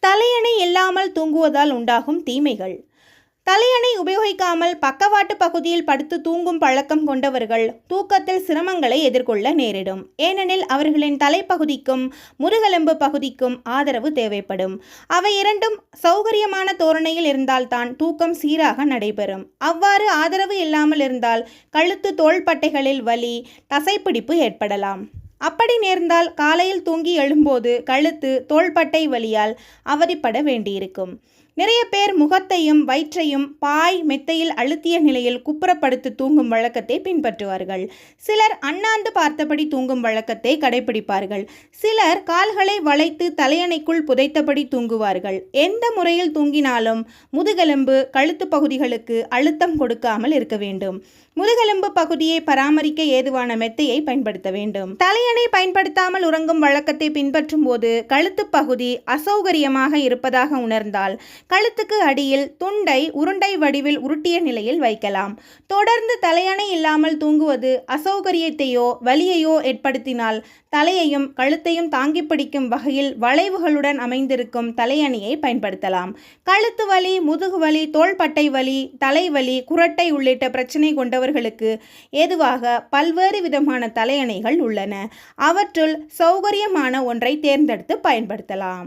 தலையணை இல்லாமல் தூங்குவதால் உண்டாகும் தீமைகள். தலையணை உபயோகிக்காமல் பக்கவாட்டு பகுதியில் படுத்து தூங்கும் பழக்கம் கொண்டவர்கள் தூக்கத்தில் சிரமங்களை எதிர்கொள்ள நேரிடும். ஏனெனில் அவர்களின் தலைப்பகுதிக்கும் முருகெலும்பு பகுதிக்கும் ஆதரவு தேவைப்படும். அவை இரண்டும் சௌகரியமான தோரணையில் இருந்தால்தான் தூக்கம் சீராக நடைபெறும். அவ்வாறு ஆதரவு இல்லாமல் இருந்தால் கழுத்து தோள்பட்டைகளில் வலி தசைப்பிடிப்பு ஏற்படலாம். அப்படி நேர்ந்தால் காலையில் தூங்கி எழும்போது கழுத்து தோள்பட்டை வலியால் அவதிப்பட வேண்டியிருக்கும். நிறைய பேர் முகத்தையும் வயிற்றையும் பாய் மெத்தையில் அழுத்திய நிலையில் குப்புறப்படுத்து தூங்கும் வழக்கத்தை பின்பற்றுவார்கள். சிலர் அண்ணாந்து பார்த்தபடி தூங்கும் வழக்கத்தை கடைபிடிப்பார்கள் சிலர் கால்களை வளைத்து தலையணைக்குள் புதைத்தபடி தூங்குவார்கள். எந்த முறையில் தூங்கினாலும் முதுகெலும்பு கழுத்து பகுதிகளுக்கு அழுத்தம் கொடுக்காமல் இருக்க வேண்டும். முதுகெலும்பு பகுதியை பராமரிக்க ஏதுவான மெத்தையை பயன்படுத்த வேண்டும். தலையணை பயன்படுத்தாமல் உறங்கும் வழக்கத்தை பின்பற்றும் போது கழுத்து பகுதி அசௌகரியமாக இருப்பதாக உணர்ந்தால் கழுத்துக்கு அடியில் துண்டை உருண்டை வடிவில் உருட்டிய நிலையில் வைக்கலாம். தொடர்ந்து தலையணை இல்லாமல் தூங்குவது அசௌகரியத்தையோ வலியையோ ஏற்படுத்தினால் தலையையும் கழுத்தையும் தாங்கி பிடிக்கும் வகையில் வளைவுகளுடன் அமைந்திருக்கும் தலையணியை பயன்படுத்தலாம். கழுத்து வலி முதுகு வலி தோள்பட்டை வலி தலைவலி குரட்டை உள்ளிட்ட பிரச்சனை கொண்டவர்களுக்கு ஏதுவாக பல்வேறு விதமான தலையணைகள் உள்ளன. அவற்றுள் சௌகரியமான ஒன்றை தேர்ந்தெடுத்து பயன்படுத்தலாம்.